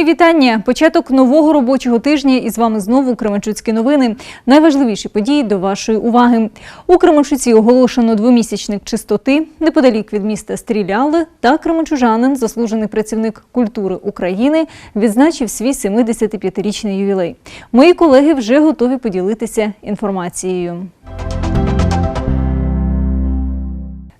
Мої вітання. Початок нового робочого тижня і з вами знову Кременчуцькі новини. Найважливіші події до вашої уваги. У Кременчуці оголошено двомісячник чистоти. Неподалік від міста стріляли. Та кременчужанин, заслужений працівник культури України, відзначив свій 75-річний ювілей. Мої колеги вже готові поділитися інформацією.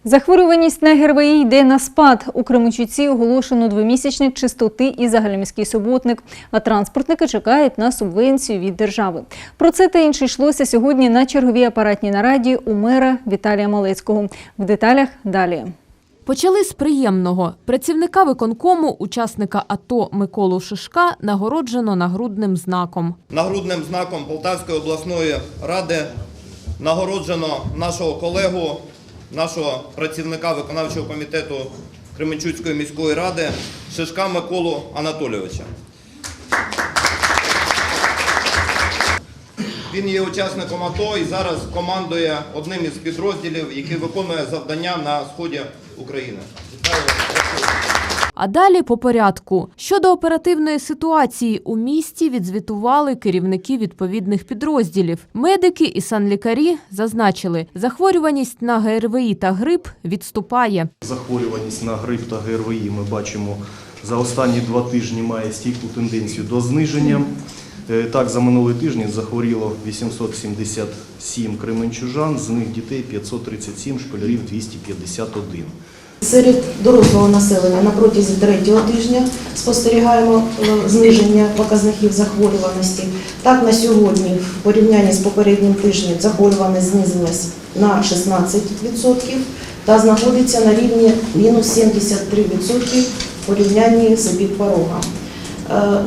Захворюваність на ГРВІ йде на спад. У Кременчуці оголошено двомісячник чистоти і загальноміський суботник, а транспортники чекають на субвенцію від держави. Про це та інше йшлося сьогодні на черговій апаратній нараді у мера Віталія Малецького. В деталях далі. Почали з приємного. Працівника виконкому, учасника АТО Миколу Шишка нагороджено нагрудним знаком. Нагрудним знаком Полтавської обласної ради нагороджено нашого колегу, нашого працівника виконавчого комітету Кременчуцької міської ради Шишка Миколу Анатолійовича. Він є учасником АТО і зараз командує одним із підрозділів, який виконує завдання на сході України. Вітаю вас. А далі по порядку. Щодо оперативної ситуації у місті відзвітували керівники відповідних підрозділів. Медики і санлікарі зазначили, захворюваність на ГРВІ та грип відступає. Захворюваність на грип та ГРВІ ми бачимо за останні два тижні має стійку тенденцію до зниження. Е, Так, за минулий тиждень захворіло 877 кременчужан, з них дітей 537, школярів 251. Серед дорослого населення на протязі третього тижня спостерігаємо е, зниження показників захворюваності. Так, на сьогодні, в порівнянні з попереднім тижнем, захворюваність знизилась на 16% та знаходиться на рівні мінус 73% в порівнянні з епідпорогом. Е,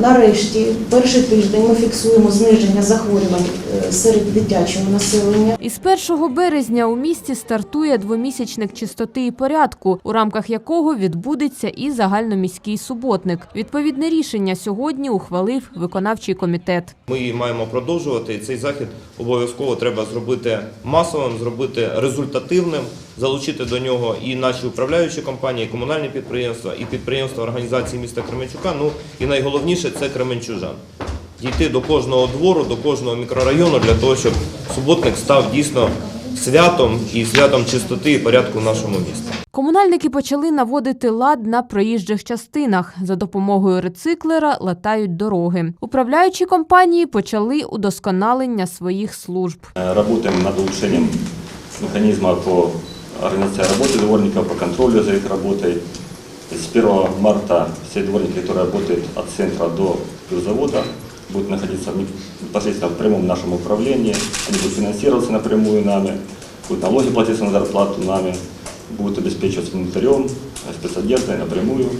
Нарешті, перший тиждень ми фіксуємо зниження захворювань е, серед дитячого населення. Із 1 березня у місті стартує двомісячник чистоти і порядку, у рамках якого відбудеться і загальноміський суботник. Відповідне рішення сьогодні ухвалив виконавчий комітет. Ми її маємо продовжувати. І цей захід обов'язково треба зробити масовим, зробити результативним, залучити до нього і наші управляючі компанії, і комунальні підприємства, і підприємства організації міста Кременчука. Ну і найголовніше це Кременчужан. Дійти до кожного двору, до кожного мікрорайону для того, щоб суботник став дійсно святом і святом чистоти і порядку в нашому місті. Комунальники почали наводити лад на проїжджих частинах. За допомогою рециклера латають дороги. Управляючі компанії почали удосконалення своїх служб. Э, Работаем над улучшением механизма по организации работы дворников, по контролю за их работой. С 1 марта все дворники, которые работают от центра до завода, будут находиться непосредственно в прямом нашем управлении. Они будут финансироваться напрямую нами, будут налоги платиться на зарплату нами, будут обеспечиваться инвентарем, спецодеждой напрямую.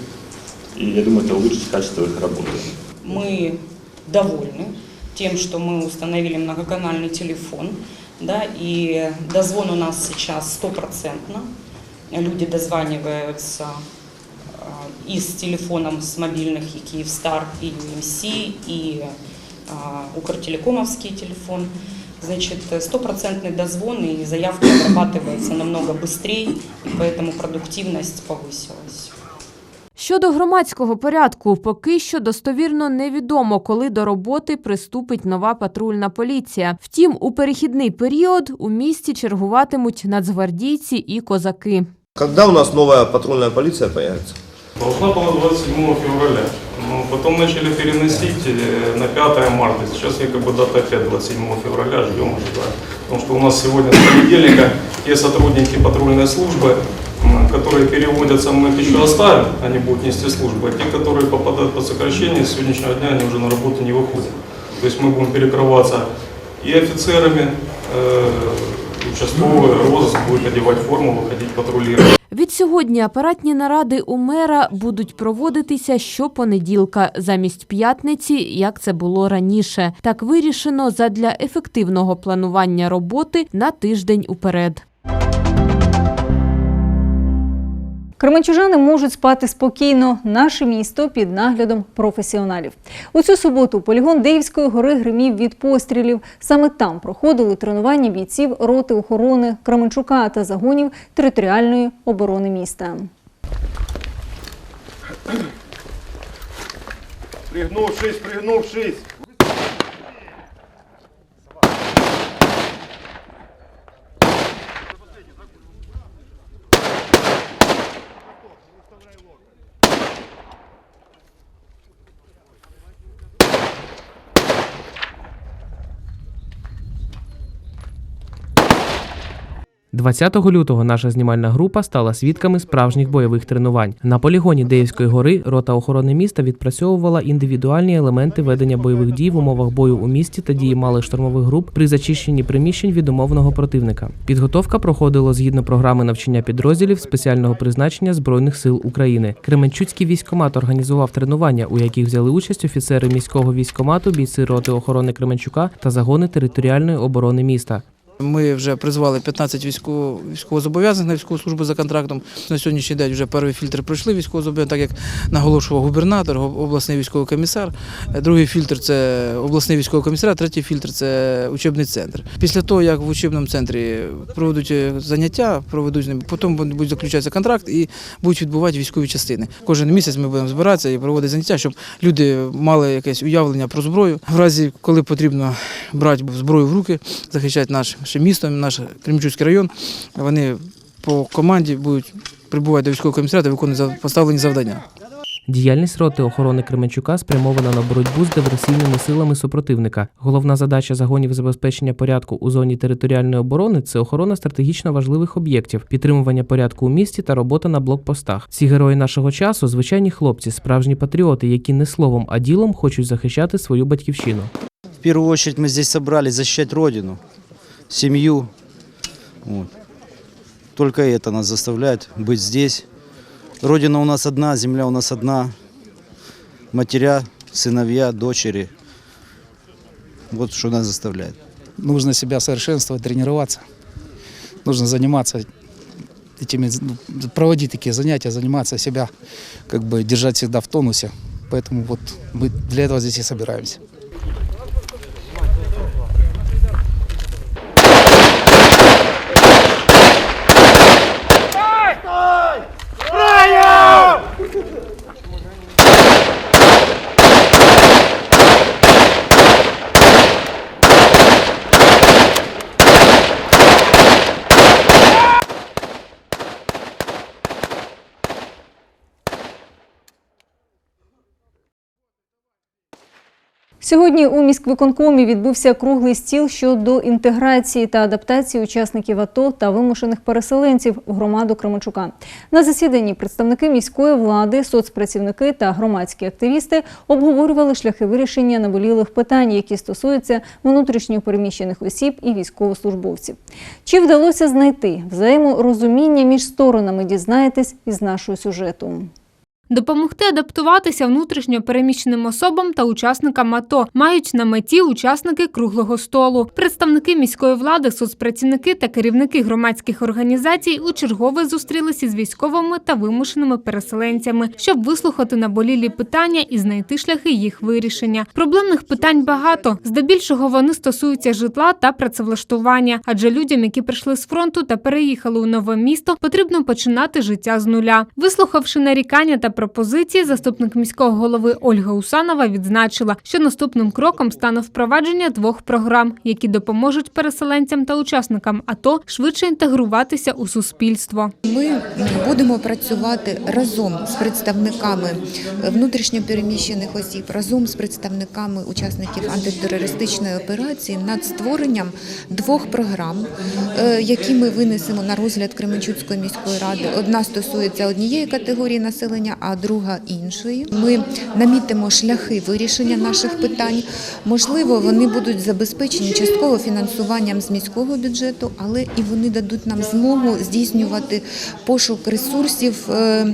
И я думаю, это улучшит качество их работы. мы довольны тем, что мы установили многоканальный телефон, да, и дозвон у нас сейчас стопроцентно. Люди дозваниваются э, и с телефоном с мобильных, и Киевстар, и УМС, и э, Укртелекомовский телефон. Значит, стопроцентный дозвон, и заявка обрабатывается намного быстрее, и поэтому продуктивность повысилась. Щодо громадського порядку, поки що достовірно невідомо, коли до роботи приступить нова патрульна поліція. Втім, у перехідний період у місті чергуватимуть нацгвардійці і козаки. Когда у нас новая патрульная полиция появится? Должна была 27 февраля, но потом начали переносить э, на 5 марта. Сейчас якобы дата опять 27 февраля, ждем, ожидаем. Потому что у нас сегодня с понедельника те сотрудники патрульной службы, которые переводятся, мы их еще оставим, они будут нести службу, а те, которые попадают под сокращение, с сегодняшнего дня они уже на работу не выходят. То есть мы будем перекрываться и офицерами, э, участковый розыск будет одевать форму, выходить патрулировать. Від сьогодні апаратні наради у мера будуть проводитися щопонеділка замість п'ятниці, як це було раніше. Так вирішено задля ефективного планування роботи на тиждень уперед. Кременчужани можуть спати спокійно. Наше місто під наглядом професіоналів. У цю суботу полігон Деївської гори гримів від пострілів. Саме там проходили тренування бійців роти охорони Кременчука та загонів територіальної оборони міста. Пригнувшись, пригнувшись. – 20 лютого наша знімальна група стала свідками справжніх бойових тренувань. На полігоні Деївської гори рота охорони міста відпрацьовувала індивідуальні елементи ведення бойових дій в умовах бою у місті та дії малих штурмових груп при зачищенні приміщень від умовного противника. Підготовка проходила згідно програми навчання підрозділів спеціального призначення збройних сил України. Кременчуцький військомат організував тренування, у яких взяли участь офіцери міського військомату, бійці роти охорони Кременчука та загони територіальної оборони міста. Ми вже призвали 15 військово, військовозобов'язаних на військову службу за контрактом. На сьогоднішній день вже перший фільтр пройшли військовозобов'язаних, так як наголошував губернатор, обласний військовий комісар. Е, Другий фільтр це обласний військовий комісар, третій фільтр це учебний центр. Після того, як в учебному центрі проведуть е, заняття, проведуть з ними, потім буде заключатися контракт і будуть відбувати військові частини. Кожен місяць ми будемо збиратися і проводити заняття, щоб люди мали якесь уявлення про зброю. В разі, коли потрібно брати зброю в руки, захищати наше місто, наш Кремчуцький район, вони по команді будуть прибувати до військового комісаріату і виконувати поставлені завдання. Діяльність роти охорони Кременчука спрямована на боротьбу з диверсійними силами супротивника. Головна задача загонів забезпечення порядку у зоні територіальної оборони це охорона стратегічно важливих об'єктів, підтримування порядку у місті та робота на блокпостах. Ці герої нашого часу звичайні хлопці, справжні патріоти, які не словом, а ділом хочуть захищати свою батьківщину. В первую очередь мы здесь собрались защищать Родину, семью. Вот. Только это нас заставляет быть здесь. Родина у нас одна, земля у нас одна. Матеря, сыновья, дочери. Вот что нас заставляет. Нужно себя совершенствовать, тренироваться. Нужно заниматься этими, ну, проводить такие занятия, заниматься себя, как бы держать всегда в тонусе. Поэтому вот мы для этого здесь и собираемся. Сьогодні у міськвиконкомі відбувся круглий стіл щодо інтеграції та адаптації учасників АТО та вимушених переселенців в громаду Кременчука. На засіданні представники міської влади, соцпрацівники та громадські активісти обговорювали шляхи вирішення наболілих питань, які стосуються внутрішньо переміщених осіб і військовослужбовців. Чи вдалося знайти взаєморозуміння між сторонами? Дізнаєтесь із нашого сюжету. Допомогти адаптуватися внутрішньо переміщеним особам та учасникам АТО мають на меті учасники круглого столу. Представники міської влади, соцпрацівники та керівники громадських організацій у чергове зустрілися з військовими та вимушеними переселенцями, щоб вислухати наболілі питання і знайти шляхи їх вирішення. Проблемних питань багато. Здебільшого вони стосуються житла та працевлаштування, адже людям, які прийшли з фронту та переїхали у нове місто, потрібно починати життя з нуля. Вислухавши нарікання та пропозиції, заступник міського голови Ольга Усанова відзначила, що наступним кроком стане впровадження двох програм, які допоможуть переселенцям та учасникам АТО швидше інтегруватися у суспільство. Ми будемо працювати разом з представниками внутрішньопереміщених осіб, разом з представниками учасників антитерористичної операції над створенням двох програм, е, які ми винесемо на розгляд Кременчуцької міської ради. Одна стосується однієї категорії населення, а друга іншої. Ми намітимо шляхи вирішення наших питань. Можливо, вони будуть забезпечені частково фінансуванням з міського бюджету, але і вони дадуть нам змогу здійснювати пошук ресурсів е,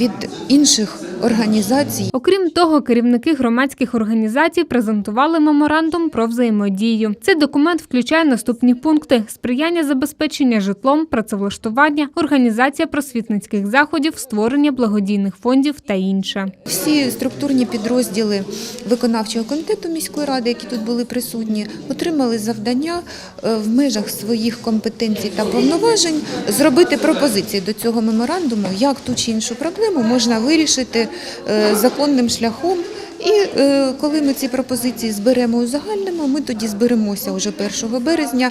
від інших організацій. Окрім того, керівники громадських організацій презентували меморандум про взаємодію. Цей документ включає наступні пункти: сприяння забезпечення житлом, працевлаштування, організація просвітницьких заходів, створення благодійних фондів та інше. Всі структурні підрозділи виконавчого комітету міської ради, які тут були присутні, отримали завдання е, в межах своїх компетенцій та повноважень зробити пропозиції до цього меморандуму, як ту чи іншу проблему можна вирішити е, законним шляхом І е, коли ми ці пропозиції зберемо узагальнимо, ми тоді зберемося вже 1 березня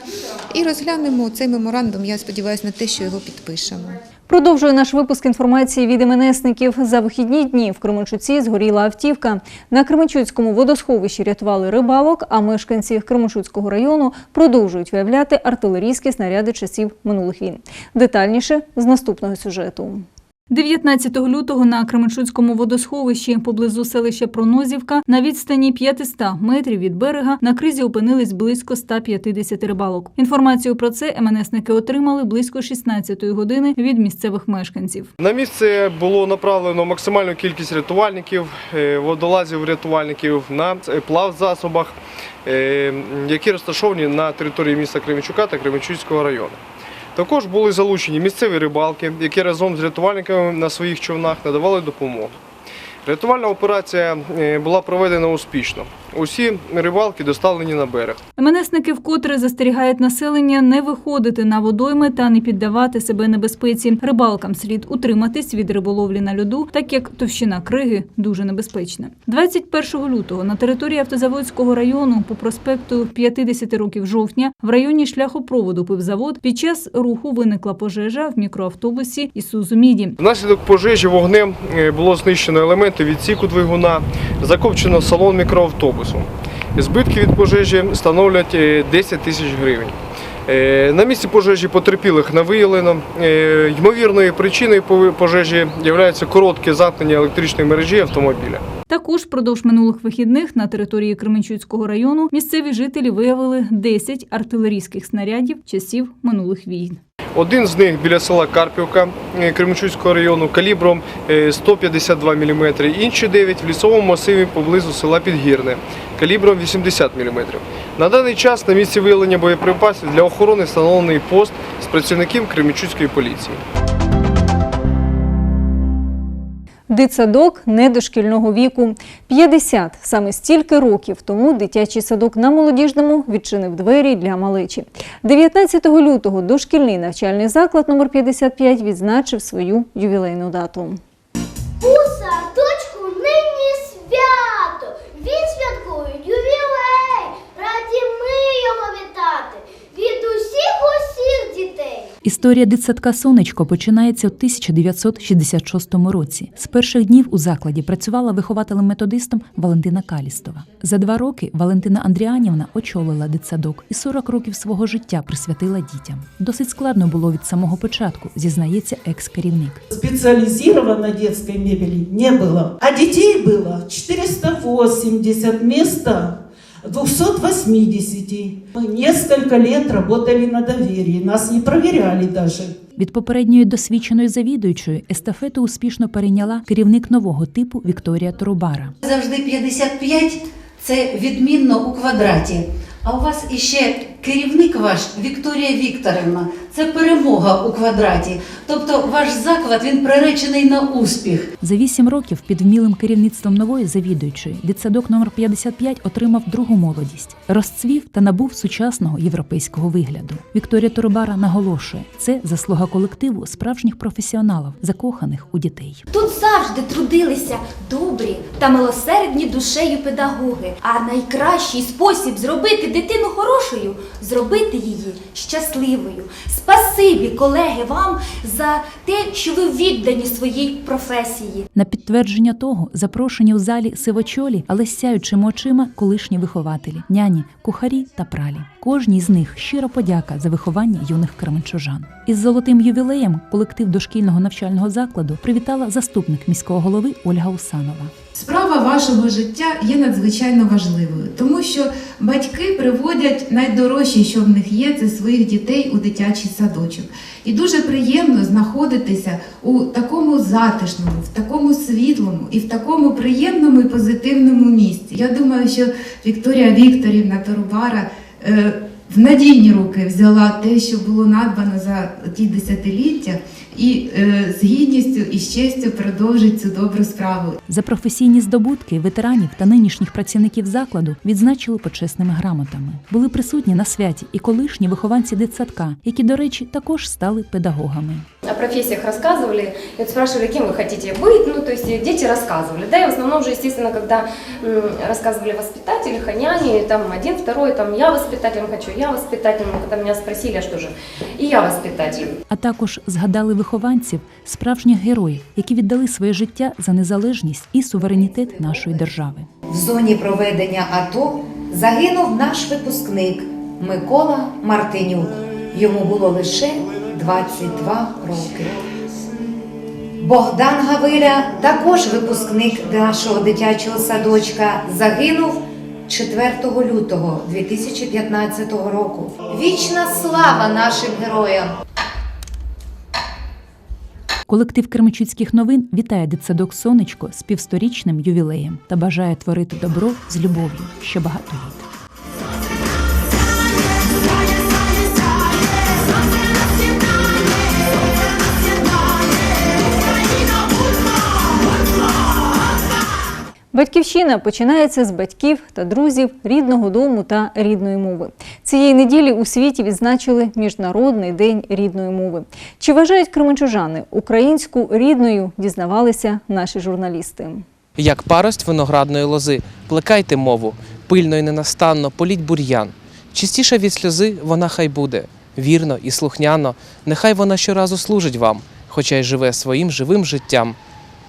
і розглянемо цей меморандум. Я сподіваюся на те, що його підпишемо. Продовжує наш випуск інформації від МНСників. За вихідні дні в Кременчуці згоріла автівка. На Кременчуцькому водосховищі рятували рибалок, а мешканці Кременчуцького району продовжують виявляти артилерійські снаряди часів минулих війн. Детальніше з наступного сюжету. 19 лютого на Кременчуцькому водосховищі поблизу селища Пронозівка на відстані 500 метрів від берега на кризі опинились близько 150 рибалок. Інформацію про це МНСники отримали близько 16 години від місцевих мешканців. На місце було направлено максимальну кількість рятувальників, е, водолазів-рятувальників на е, плавзасобах, е, які розташовані на території міста Кременчука та Кременчуцького району. Також були залучені місцеві рибалки, які разом з рятувальниками на своїх човнах надавали допомогу. Рятувальна операція е, була проведена успішно. Усі рибалки доставлені на берег. МНСники вкотре застерігають населення не виходити на водойми та не піддавати себе небезпеці. Рибалкам слід утриматись від риболовлі на льоду, так як товщина криги дуже небезпечна. 21 лютого на території автозаводського району по проспекту 50 років жовтня в районі шляхопроводу пивзавод під час руху виникла пожежа в мікроавтобусі Ісузу Міді. Внаслідок пожежі вогнем е, було знищено елементи відсіку двигуна, закопчено салон мікроавтобусу. Збитки від пожежі становлять е, 10 тисяч гривень. Е, На місці пожежі потерпілих не виявлено. Е, Ймовірною причиною пожежі є коротке замкнення електричної мережі автомобіля. Також впродовж минулих вихідних на території Кременчуцького району місцеві жителі виявили 10 артилерійських снарядів часів минулих війн. Один з них біля села Карпівка е, Кременчуцького району калібром е, 152 мм, інші 9 в лісовому масиві поблизу села Підгірне калібром 80 мм. На даний час на місці виявлення боєприпасів для охорони встановлений пост з працівників Кременчуцької поліції. Дитсадок недошкільного віку. 50 – саме стільки років тому дитячий садок на Молодіжному відчинив двері для малечі. 19 лютого дошкільний навчальний заклад номер 55 відзначив свою ювілейну дату. У садочку нині свято. Він святкує ювілей. Раді ми його вітати від усіх усіх дітей. Історія дитсадка Сонечко починається у 1966 році. З перших днів у закладі працювала вихователем-методистом Валентина Калістова. За два роки Валентина Андріанівна очолила дитсадок і 40 років свого життя присвятила дітям. Досить складно було від самого початку, зізнається екс-керівник. Специализированной детской мебели не было. А детей было 480 вместо 280. Мы несколько лет работали на доверии, нас не проверяли даже. Від попередньої досвідченої завідуючої естафету успішно перейняла керівник нового типу Вікторія Трубара. Завжди 55 – це відмінно у квадраті. А у вас іще керівник ваш Вікторія Вікторівна. Це перемога у квадраті. Тобто ваш заклад він приречений на успіх. За вісім років під вмілим керівництвом нової завідуючої дитсадок номер 55 отримав другу молодість, розцвів та набув сучасного європейського вигляду. Вікторія Торбара наголошує, це заслуга колективу справжніх професіоналів, закоханих у дітей. Тут завжди трудилися добрі та милосердні душею педагоги. А найкращий спосіб зробити дитину хорошою зробити її щасливою. Спасибі, колеги, вам за те, що ви віддані своїй професії. На підтвердження того запрошені у залі сивочолі, але сяючими очима колишні вихователі, няні, кухарі та пралі. Кожній з них щира подяка за виховання юних кременчужан. Із золотим ювілеєм колектив дошкільного навчального закладу привітала заступник міського голови Ольга Усанова. Справа вашого життя є надзвичайно важливою, тому що батьки приводять найдорожче, що в них є, це своїх дітей у дитячий садочок. І дуже приємно знаходитися у такому затишному, в такому світлому і в такому приємному і позитивному місці. Я думаю, що Вікторія Вікторівна Торубара в надійні руки взяла те, що було надбано за ті десятиліття, і е, з гідністю і з честю продовжить цю добру справу. За професійні здобутки ветеранів та нинішніх працівників закладу відзначили почесними грамотами. Були присутні на святі і колишні вихованці дитсадка, які, до речі, також стали педагогами. О профессиях рассказывали, и вот спрашивали, кем вы хотите быть, ну, то есть дети рассказывали, да, и в основном же, естественно, когда м, рассказывали воспитатели, хоняне, там один, второй, там, я воспитателем хочу, я воспитателем, когда меня спросили, а что же, и я воспитатель. А також згадали вихованців, справжніх героїв, які віддали своє життя за незалежність і суверенітет нашої держави. В зоні проведення АТО загинув наш випускник Микола Мартинюк. Йому було лише 22 роки. Богдан Гавиля, також випускник нашого дитячого садочка, загинув 4 лютого 2015 року. Вічна слава нашим героям! Колектив Кермичицьких новин вітає дитсадок Сонечко з півсторічним ювілеєм та бажає творити добро з любов'ю ще багато літ. Батьківщина починається з батьків та друзів, рідного дому та рідної мови. Цієї неділі у світі відзначили Міжнародний день рідної мови. Чи вважають кременчужани українську рідною, дізнавалися наші журналісти. Як парость виноградної лози, плекайте мову, пильно і ненастанно політь бур'ян. Чистіша від сльози вона хай буде, вірно і слухняно, нехай вона щоразу служить вам, хоча й живе своїм живим життям.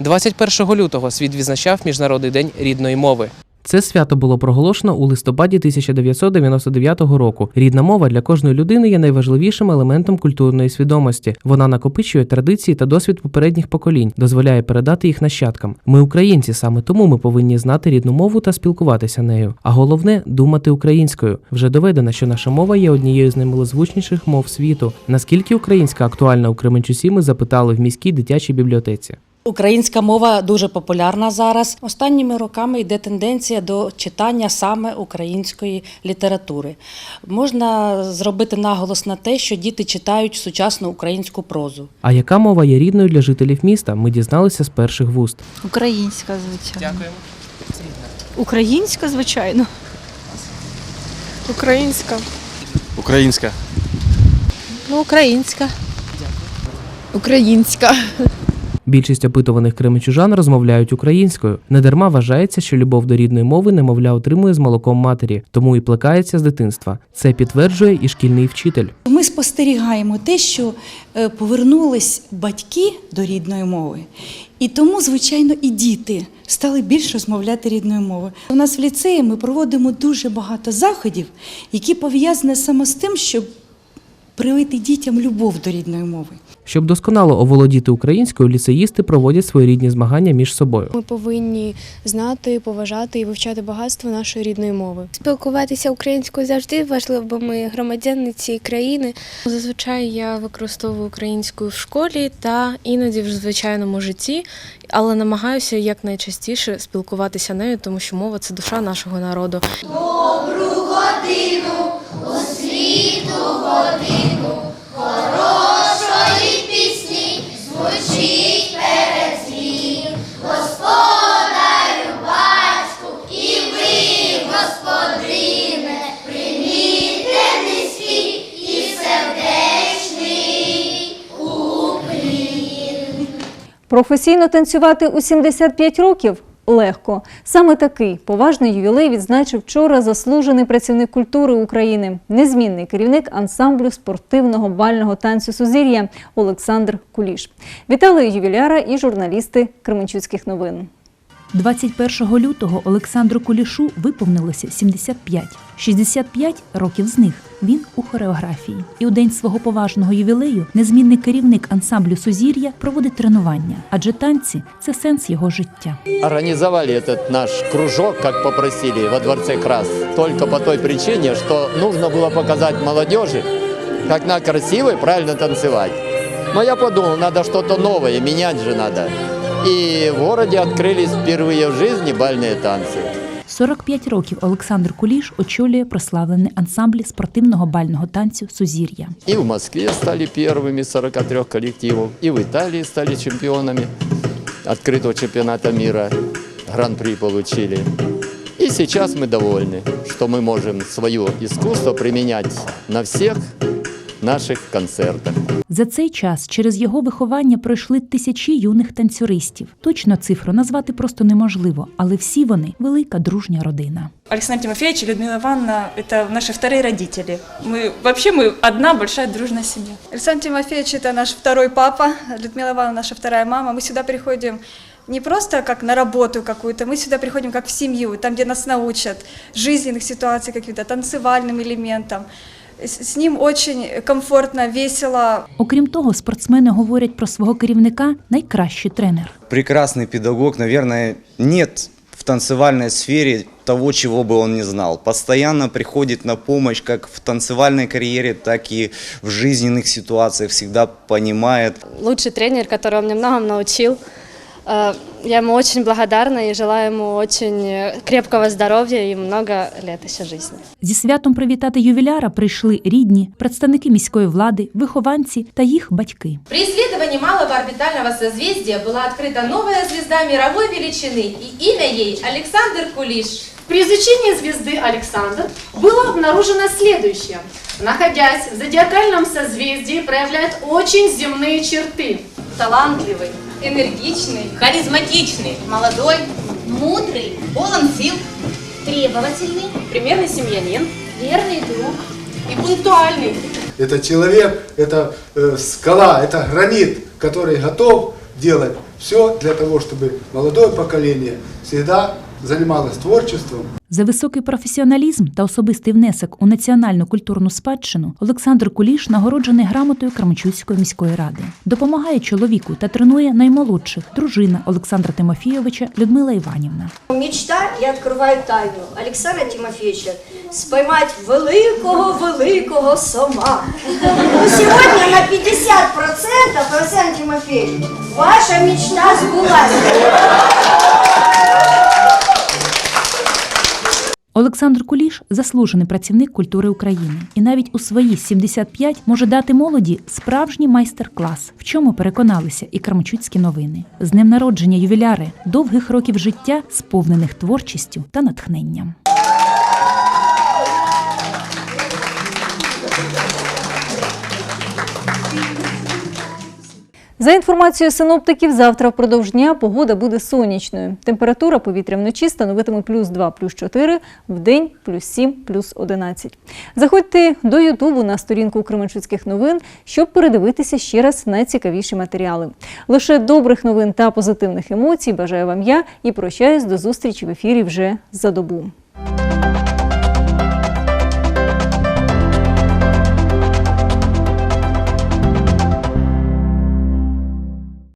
21 лютого світ відзначав Міжнародний день рідної мови. Це свято було проголошено у листопаді 1999 року. Рідна мова для кожної людини є найважливішим елементом культурної свідомості. Вона накопичує традиції та досвід попередніх поколінь, дозволяє передати їх нащадкам. Ми українці, саме тому ми повинні знати рідну мову та спілкуватися нею. А головне думати українською. Вже доведено, що наша мова є однією з наймилозвучніших мов світу. Наскільки українська актуальна у Кременчусі, ми запитали в міській дитячій бібліотеці. Українська мова дуже популярна зараз. Останніми роками йде тенденція до читання саме української літератури. Можна зробити наголос на те, що діти читають сучасну українську прозу. А яка мова є рідною для жителів міста? Ми дізналися з перших вуст. Українська, звичайно. Дякуємо. Українська, звичайно. Українська. Українська. Ну, українська. Українська. Більшість опитуваних кременчужан розмовляють українською. Недарма вважається, що любов до рідної мови немовля отримує з молоком матері, тому і плекається з дитинства. Це підтверджує і шкільний вчитель. Ми спостерігаємо те, що е, повернулись батьки до рідної мови, і тому, звичайно, і діти стали більш розмовляти рідною мовою. У нас в ліцеї ми проводимо дуже багато заходів, які пов'язані саме з тим, щоб привити дітям любов до рідної мови. Щоб досконало оволодіти українською, ліцеїсти проводять своєрідні змагання між собою. Ми повинні знати, поважати і вивчати багатство нашої рідної мови. Спілкуватися українською завжди важливо, бо ми громадяни цієї країни. Зазвичай я використовую українську в школі та іноді в звичайному житті, але намагаюся якнайчастіше спілкуватися нею, тому що мова це душа нашого народу. Добру годину, світу годину, хорошої пісні звучить перед дзвін. Господарю, батьку, і ви, господине, прийміте низький і сердечний уклін. Професійно танцювати у 75 років легко. Саме такий поважний ювілей відзначив вчора заслужений працівник культури України, незмінний керівник ансамблю спортивного бального танцю Сузір'я Олександр Куліш. Вітали ювіляра і журналісти Кременчуцьких новин. 21 лютого Олександру Кулішу виповнилося 75. 65 років з них він у хореографії. І у день свого поважного ювілею незмінний керівник ансамблю Сузір'я проводить тренування, адже танці це сенс його життя. Организовали этот наш кружок, как попросили, во Дворце Крас, только по той причине, что нужно было показать молодежи, как надо красиво и правильно танцевать. Но я подумал, надо что-то новое, менять же надо. И в городе открылись впервые в жизни бальные танцы. 45 років Олександр Куліш очолює прославлений ансамбль спортивного бального танцю Сузір'я. И в Москве стали первыми из 43 коллективов, и в Италии стали чемпионами открытого чемпионата мира. Гран-при получили. И сейчас мы довольны, что мы можем свое искусство применять на всех наших концертах. За цей час через його виховання пройшли тисячі юних танцюристів. Точно цифру назвати просто неможливо, але всі вони велика дружня родина. Александр Тимофеевич и Людмила Ивановна – это наши вторые родители. Мы вообще мы одна большая дружная семья. Александр Тимофеевич – это наш второй папа, Людмила Ивановна – наша вторая мама. Мы сюда приходим не просто как на работу какую-то, мы сюда приходим как в семью, там, где нас научат жизненных ситуаций каким-то, танцевальным элементам. С с ним очень комфортно, весело. Окрім того, спортсмени говорять про свого керівника найкращий тренер. прекрасный педагог, наверное, нет в танцевальной сфере того, чего бы он не знал. Постоянно приходит на помощь как в танцевальной карьере, так и в жизненных ситуациях, всегда понимает. лучший тренер, который он мне многому научил. Э, Я ему очень благодарна и желаю ему очень э, крепкого здоровья и много лет еще жизни. Зі святом привітати ювіляра прийшли рідні, представники міської влади, вихованці та їх батьки. При исследовании малого орбитального созвездия была открыта новая звезда мировой величины, и имя ей Александр Кулиш. При изучении звезды Александр было обнаружено следующее. Находясь в зодиакальном созвездии, проявляет очень земные черты. Талантливый, энергичный, Харизматичный, молодой, мудрый, полон сил, требовательный, примерный семьянин, верный друг и пунктуальный. Это человек, это э, скала, это гранит, который готов делать все для того, чтобы молодое поколение всегда занималось творчеством. За високий професіоналізм та особистий внесок у національну культурну спадщину Олександр Куліш нагороджений грамотою Кременчуцької міської ради. Допомагає чоловіку та тренує наймолодших дружина Олександра Тимофійовича Людмила Іванівна. Мечта, я открываю тайну Александра Тимофеевича, споймать великого-великого сома. Ну, сегодня на 50% Александр Тимофеевич, ваша мечта сбылась. Олександр Куліш заслужений працівник культури України і навіть у свої 75 може дати молоді справжній майстер-клас, в чому переконалися і Кармчуцькі новини. З днем народження ювіляри, довгих років життя, сповнених творчістю та натхненням. За інформацією синоптиків, завтра впродовж дня погода буде сонячною. Температура повітря вночі становитиме плюс 2, плюс 4, в день плюс 7, плюс 11. Заходьте до Ютубу на сторінку Кременчуцьких новин, щоб передивитися ще раз найцікавіші матеріали. Лише добрих новин та позитивних емоцій бажаю вам я і прощаюсь до зустрічі в ефірі вже за добу.